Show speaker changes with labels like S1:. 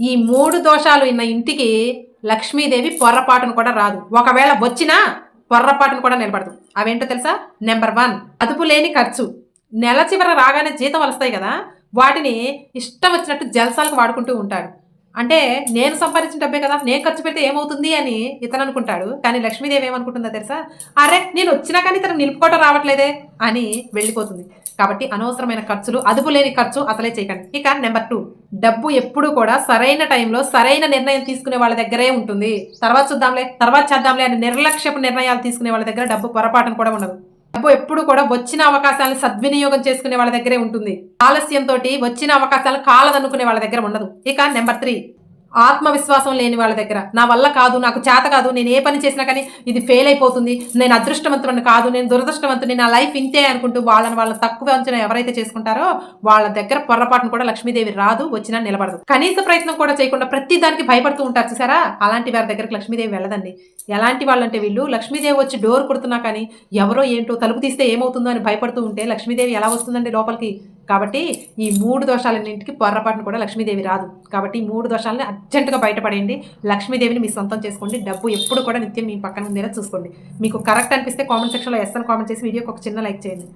S1: ఈ మూడు దోషాలు ఉన్న ఇంటికి లక్ష్మీదేవి పొర్రపాటును కూడా రాదు. ఒకవేళ వచ్చినా పొర్రపాటును కూడా నిలబడదు. అవేంటో తెలుసా? నెంబర్ వన్ అదుపు లేని ఖర్చు. నెల చివర రాగానే జీతం వస్తాయి కదా వాటిని ఇష్టం వచ్చినట్టు జల్సాలకు వాడుకుంటూ ఉంటాడు. అంటే నేను సంపాదించిన డబ్బే కదా నేను ఖర్చు పెడితే ఏమవుతుంది అని ఇతను అనుకుంటాడు. కానీ లక్ష్మీదేవి ఏమనుకుంటుందో తెలుసా? అరే నేను వచ్చినా కానీ ఇతను నిలుపుకోవటం రావట్లేదే అని వెళ్ళిపోతుంది. కాబట్టి అనవసరమైన ఖర్చులు అదుపు లేని ఖర్చు అసలే చేయకండి. ఇక నెంబర్ టూ డబ్బు ఎప్పుడు కూడా సరైన టైంలో సరైన నిర్ణయం తీసుకునే వాళ్ళ దగ్గరే ఉంటుంది. తర్వాత చూద్దాంలే తర్వాత చేద్దాంలే అని నిర్లక్ష్యపు నిర్ణయాలు తీసుకునే వాళ్ళ దగ్గర డబ్బు పొరపాటును కూడా ఉండదు. డబ్బు ఎప్పుడు కూడా వచ్చిన అవకాశాలను సద్వినియోగం చేసుకునే వాళ్ళ దగ్గరే ఉంటుంది. ఆలస్యంతో వచ్చిన అవకాశాలు కాలదనుకునే వాళ్ళ దగ్గర ఉండదు. ఇక నెంబర్ త్రీ. ఆత్మవిశ్వాసం లేని వాళ్ళ దగ్గర. నా వల్ల కాదు నాకు చేత కాదు నేను ఏ పని చేసినా కానీ ఇది ఫెయిల్ అయిపోతుంది. నేను అదృష్టవంతుని కాదు నేను దురదృష్టవంతుని నా లైఫ్ ఇంతే అనుకుంటూ వాళ్ళని వాళ్ళని తక్కువ అంచనా ఎవరైతే చేసుకుంటారో వాళ్ళ దగ్గర పొరపాటును కూడా లక్ష్మీదేవి రాదు వచ్చినా నిలబడదు. కనీస ప్రయత్నం కూడా చేయకుండా ప్రతి దానికి భయపడుతూ ఉంటారు చూసారా? అలాంటి వారి దగ్గరికి లక్ష్మీదేవి వెళ్ళదండి. ఎలాంటి వాళ్ళంటే వీళ్ళు లక్ష్మీదేవి వచ్చి డోర్ కొడుతున్నా కానీ ఎవరో ఏంటో తలుపు తీస్తే ఏమవుతుందో అని భయపడుతూ ఉంటే లక్ష్మీదేవి ఎలా వస్తుందండి లోపలికి? కాబట్టి ఈ మూడు దోషాలన్నింటికి పొర్రపాటును కూడా లక్ష్మీదేవి రాదు. కాబట్టి ఈ మూడు దోషాలని అర్జెంటుగా బయటపడేయండి. లక్ష్మీదేవిని మీ సొంతం చేసుకోండి. డబ్బు ఎప్పుడు కూడా నిత్యం మీ పక్కన ఉండేలా చూసుకోండి. మీకు కరెక్ట్ అనిపిస్తే కామెంట్ సెక్షన్లో ఎస్ అని కామెంట్ చేసి వీడియోకి ఒక చిన్న లైక్ చేయండి.